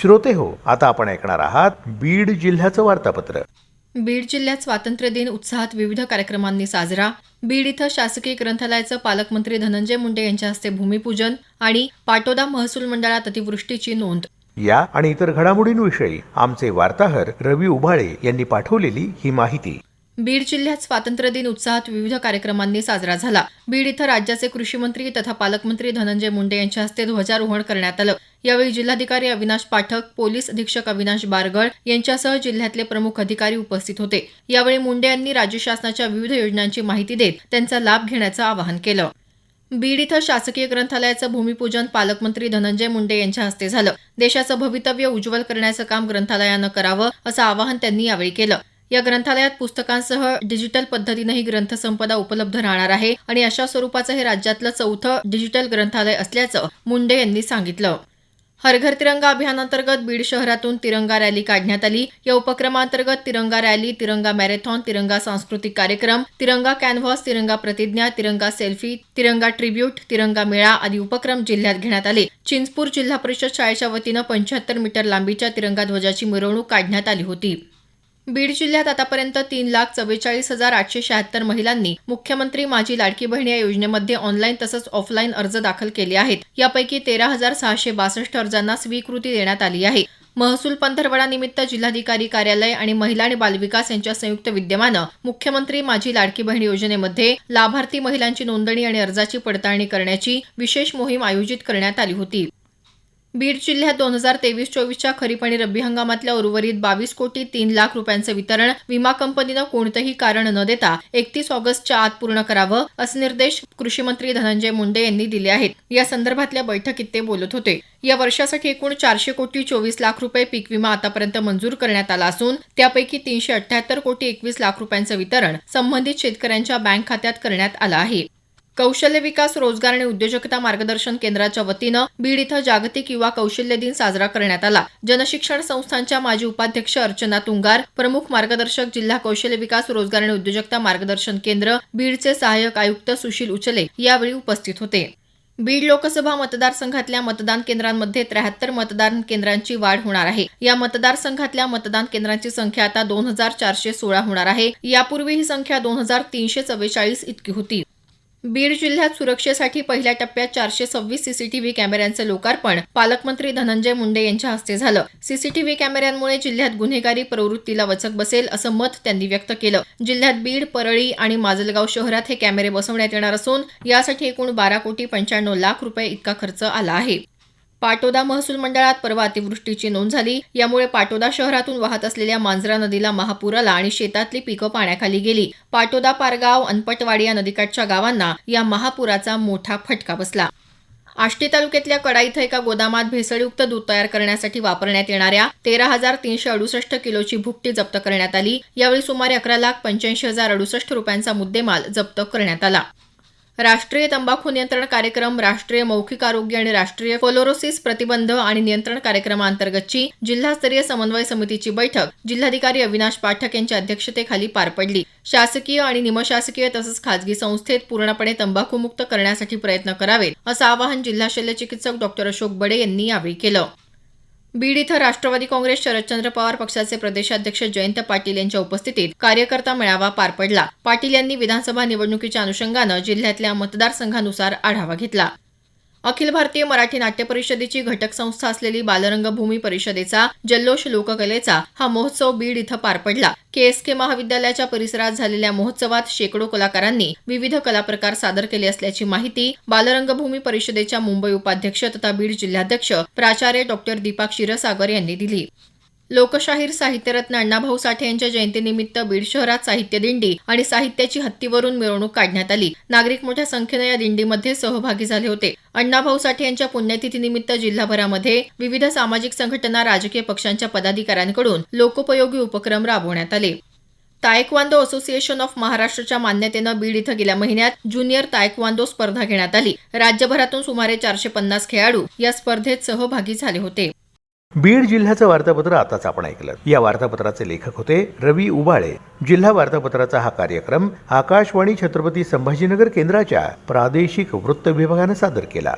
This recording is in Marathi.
श्रोते हो आता आपण ऐकणार आहात बीड जिल्ह्याचं वार्तापत्र. बीड जिल्ह्यात स्वातंत्र्य दिन उत्साहात विविध कार्यक्रमांनी साजरा. बीड इथं शासकीय ग्रंथालयाचं पालकमंत्री धनंजय मुंडे यांच्या हस्ते भूमिपूजन आणि पाटोदा महसूल मंडळात अतिवृष्टीची नोंद. या आणि इतर घडामोडींविषयी आमचे वार्ताहर रवी उभाळे यांनी पाठवलेली ही माहिती. बीड जिल्ह्यात स्वातंत्र्य दिन उत्साहात विविध कार्यक्रमांनी साजरा झाला. बीड इथं राज्याचे कृषी मंत्री तथा पालकमंत्री धनंजय मुंडे यांच्या हस्ते ध्वजारोहण करण्यात आलं. यावेळी जिल्हाधिकारी अविनाश पाठक पोलीस अधीक्षक अविनाश बारगळ यांच्यासह जिल्ह्यातले प्रमुख अधिकारी उपस्थित होते. यावेळी मुंडे यांनी राज्य शासनाच्या विविध योजनांची माहिती देत त्यांचा लाभ घेण्याचं आवाहन केलं. बीड इथं शासकीय ग्रंथालयाचं भूमिपूजन पालकमंत्री धनंजय मुंडे यांच्या हस्ते झालं. देशाचं भवितव्य उज्ज्वल करण्याचं काम ग्रंथालयानं करावं असं आवाहन त्यांनी यावेळी केलं. या ग्रंथालयात पुस्तकांसह डिजिटल पद्धतीनंही ग्रंथसंपदा उपलब्ध राहणार आहे आणि अशा स्वरूपाचं हे राज्यातलं चौथं डिजिटल ग्रंथालय असल्याचं मुंडे यांनी सांगितलं. हर घर तिरंगा अभियानांतर्गत बीड शहरातून तिरंगा रॅली काढण्यात आली. या उपक्रमांतर्गत तिरंगा रॅली तिरंगा मॅरेथॉन तिरंगा सांस्कृतिक कार्यक्रम तिरंगा कॅनव्हास तिरंगा प्रतिज्ञा तिरंगा सेल्फी तिरंगा ट्रिब्यूट तिरंगा मेळा आदी उपक्रम जिल्ह्यात घेण्यात आले. चिंचपूर जिल्हा परिषद शाळेच्या वतीनं पंच्याहत्तर मीटर लांबीच्या तिरंगा ध्वजाची मिरवणूक काढण्यात आली होती. बीड जिल्ह्यात आतापर्यंत तीन लाख चव्वेचाळीस हजार आठशे शहात्तर महिलांनी मुख्यमंत्री माझी लाडकी बहीण या योजनेमध्ये ऑनलाईन तसंच ऑफलाईन अर्ज दाखल केले आहेत. यापैकी तेरा हजार सहाशे बासष्ट अर्जांना स्वीकृती देण्यात आली आहे. महसूल पंधरवडानिमित्त जिल्हाधिकारी कार्यालय आणि महिला आणि बालविकास यांच्या संयुक्त विद्यमानं मुख्यमंत्री माझी लाडकी बहीण योजनेमध्ये लाभार्थी महिलांची नोंदणी आणि अर्जाची पडताळणी करण्याची विशेष मोहीम आयोजित करण्यात आली होती. बीड जिल्ह्यात दोन हजार तेवीस चोवीसच्या खरीप आणि रब्बी हंगामातल्या उर्वरित बावीस कोटी तीन लाख रुपयांचं वितरण विमा कंपनीनं कोणतंही कारण न देता एकतीस ऑगस्टच्या आत पूर्ण करावं असे निर्देश कृषी मंत्री धनंजय मुंडे यांनी दिले आहेत. या संदर्भातल्या बैठकीत ते बोलत होते. या वर्षासाठी एकूण चारशे कोटी चोवीस लाख रुपये पीक विमा आतापर्यंत मंजूर करण्यात आला असून त्यापैकी तीनशे अठ्याहत्तर कोटी एकवीस लाख रुपयांचं वितरण संबंधित शेतकऱ्यांच्या बँक खात्यात करण्यात आलं आहे. कौशल्य विकास रोजगार आणि उद्योजकता मार्गदर्शन केंद्राच्या वतीनं बीड इथं जागतिक युवा कौशल्य दिन साजरा करण्यात आला. जनशिक्षण संस्थांच्या माजी उपाध्यक्ष अर्चना तुंगार प्रमुख मार्गदर्शक जिल्हा कौशल्य विकास रोजगार आणि उद्योजकता मार्गदर्शन केंद्र बीडचे सहाय्यक आयुक्त सुशील उचले यावेळी उपस्थित होते. बीड लोकसभा मतदारसंघातल्या मतदान केंद्रांमध्ये त्र्याहत्तर मतदान केंद्रांची वाढ होणार आहे. या मतदारसंघातल्या मतदान केंद्रांची संख्या आता दोन हजार चारशे सोळा होणार आहे. यापूर्वी ही संख्या दोन हजार तीनशे चव्वेचाळीस इतकी होती. बीड जिल्ह्यात सुरक्षेसाठी पहिल्या टप्प्यात चारशे सव्वीस सीसीटीव्ही कॅमेऱ्यांचं लोकार्पण पालकमंत्री धनंजय मुंडे यांच्या हस्ते झालं. सीसीटीव्ही कॅमेऱ्यांमुळे जिल्ह्यात गुन्हेगारी प्रवृत्तीला वचक बसेल असं मत त्यांनी व्यक्त केलं. जिल्ह्यात बीड परळी आणि माजलगाव शहरात हे कॅमेरे बसवण्यात येणार असून यासाठी एकूण बारा कोटी पंच्याण्णव लाख रुपये इतका खर्च आला आहे. पाटोदा महसूल मंडळात परवा अतिवृष्टीची नोंद झाली. यामुळे पाटोदा शहरातून वाहत असलेल्या मांजरा नदीला महापूर आला आणि शेतातली पिकं पाण्याखाली गेली. पाटोदा पारगाव अनपटवाडी या नदीकाठच्या गावांना या महापुराचा मोठा फटका बसला. आष्टी तालुक्यातल्या कडा इथं एका गोदामात भेसळयुक्त दूध तयार करण्यासाठी वापरण्यात येणाऱ्या तेरा हजार तीनशे अडुसष्ट किलोची भुकटी जप्त करण्यात आली. यावेळी सुमारे अकरा लाख पंच्याऐंशी हजार अडुसष्ट रुपयांचा मुद्देमाल जप्त करण्यात आला. राष्ट्रीय तंबाखू नियंत्रण कार्यक्रम राष्ट्रीय मौखिक आरोग्य आणि राष्ट्रीय फोलोरोसिस प्रतिबंध आणि नियंत्रण कार्यक्रमाअंतर्गतची जिल्हास्तरीय समन्वय समितीची बैठक जिल्हाधिकारी अविनाश पाठक यांच्या अध्यक्षतेखाली पार पडली. शासकीय आणि निमशासकीय तसंच खासगी संस्थेत पूर्णपणे तंबाखूमुक्त करण्यासाठी प्रयत्न करावेत असं आवाहन जिल्हा शल्य चिकित्सक डॉक्टर अशोक बडे यांनी यावेळी केलं. बीड इथं राष्ट्रवादी काँग्रेस शरदचंद्र पवार पक्षाचे प्रदेशाध्यक्ष जयंत पाटील यांच्या उपस्थितीत कार्यकर्ता मेळावा पार पडला. पाटील यांनी विधानसभा निवडणुकीच्या अनुषंगानं जिल्ह्यातल्या मतदारसंघानुसार आढावा घेतला. अखिल भारतीय मराठी नाट्य परिषदेची घटक संस्था असलेली बालरंगभूमी परिषदेचा जल्लोष लोककलेचा हा महोत्सव बीड इथं पार पडला. केएसके के महाविद्यालयाच्या परिसरात झालेल्या महोत्सवात शेकडो कलाकारांनी विविध कलाप्रकार सादर केले असल्याची माहिती बालरंगभूमी परिषदेच्या मुंबई उपाध्यक्ष तथा बीड जिल्हाध्यक्ष प्राचार्य डॉक्टर दीपक क्षीरसागर यांनी दिली. लोकशाहीर साहित्यरत्न अण्णाभाऊ साठे यांच्या जयंतीनिमित्त बीड शहरात साहित्य दिंडी आणि साहित्याची हत्तीवरून मिरवणूक काढण्यात आली. नागरिक मोठ्या संख्येनं या दिंडीमध्ये सहभागी झाले होते. अण्णाभाऊ साठे यांच्या पुण्यतिथीनिमित्त जिल्हाभरामध्ये विविध सामाजिक संघटना राजकीय पक्षांच्या पदाधिकाऱ्यांकडून लोकोपयोगी उपक्रम राबवण्यात आले. तायक्वांदो असोसिएशन ऑफ महाराष्ट्रच्या मान्यतेनं बीड इथं गेल्या महिन्यात ज्युनियर तायक्वांदो स्पर्धा घेण्यात आली. राज्यभरातून सुमारे चारशे पन्नास खेळाडू या स्पर्धेत सहभागी झाले होते. बीड जिल्ह्याचं वार्तापत्र आताच आपण ऐकलं. या वार्तापत्राचे लेखक होते रवी उबाळे. जिल्हा वार्तापत्राचा हा कार्यक्रम आकाशवाणी छत्रपती संभाजीनगर केंद्राच्या प्रादेशिक वृत्त विभागानं सादर केला.